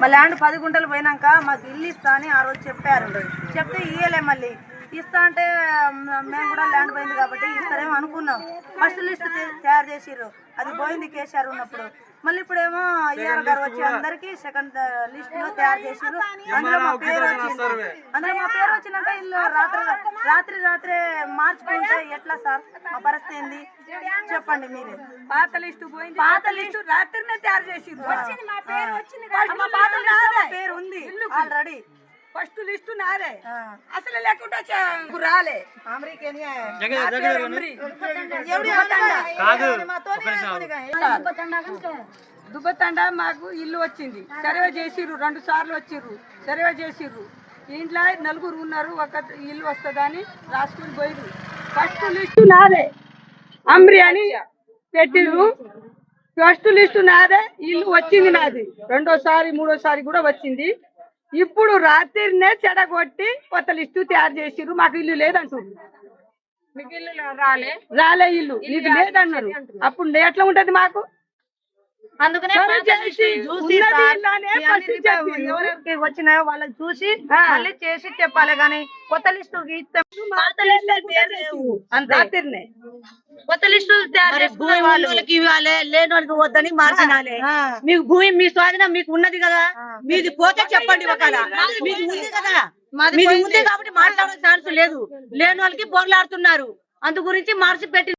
మా ల్యాండ్ పది గుంటలు పోయినాక మాకు ఇల్లు ఇస్తా అని ఆ రోజు చెప్పారు. చెప్తే ఇయ్యలే మళ్ళీ. ఇస్తా అంటే మేము కూడా కాబట్టి ఇస్తారేమో అనుకున్నాం. ఫస్ట్ లిస్ట్ తయారు చేసిర్రు. అది పోయింది కేసీఆర్ ఉన్నప్పుడు. మళ్ళీ ఇప్పుడేమో ఈఆర్ గారు వచ్చి అందరికి సెకండ్ లిస్ట్లో తయారు చేసిర్రు. అందులో మా పేరు వచ్చింది. అందులో మా పేరు వచ్చినాక ఇల్లు రాత్రి రాత్రి రాత్రే మార్చుకుంటే ఎట్లా సార్? మా పరిస్థితి ఏంది? చెప్పండి మీరే. పాత లిస్టు పోయింది. పాత లిస్టు రాత్రినే తయారు చేసి వచ్చింది మా పేరు వచ్చింది మా పాత లిస్టులో మా పేరు ఉంది ఆల్రెడీ ఫస్ట్ లిస్టు నాదే అసలు లేకుండా రాలే. దుబ్బతండ. మాకు ఇల్లు వచ్చింది. సర్వే చేసిర్రు రెండు సార్లు వచ్చిర్రు. సర్వే చేసిర్రు. ఇంట్లో నలుగురు ఉన్నారు ఒక ఇల్లు వస్తుందని రాసుకుని పోయిర్రు. ఫస్ట్ లిస్టు నాదే అమ్రి అని పెట్టిర్రు. ఫస్ట్ లిస్టు నాదే ఇల్లు వచ్చింది నాది. రెండోసారి మూడోసారి కూడా వచ్చింది. ఇప్పుడు రాత్రినే చెడగొట్టి కొత్త లిస్టు తయారు చేసిర్రు. మాకు ఇల్లు లేదంటున్నారు రాలే? ఇల్లు. నీకు లేదన్నారు. అప్పుడు ఎట్లా ఉంటది మాకు? అందుకనే సరే పాత చేసి. మళ్ళీ చేసి చెప్పాలి కానీ కొత్త లిస్టు ఇస్తే కొత్త లిస్టు తయారు చేసుకున్న వాళ్ళు. ఇవ్వాలి లేని వాళ్ళకి వద్దని మార్చినాలే. మీకు భూమి మీ స్వాధీనం మీకు ఉన్నది కదా. మీది పోతే చెప్పండి ఒకవేళ మీది ఉంది కదా. మాది. ఉంది కాబట్టి మాట్లాడే ఛాన్స్ లేదు. లేని వాళ్ళకి బోర్లాడుతున్నారు. అందు గురించి మార్చి పెట్టి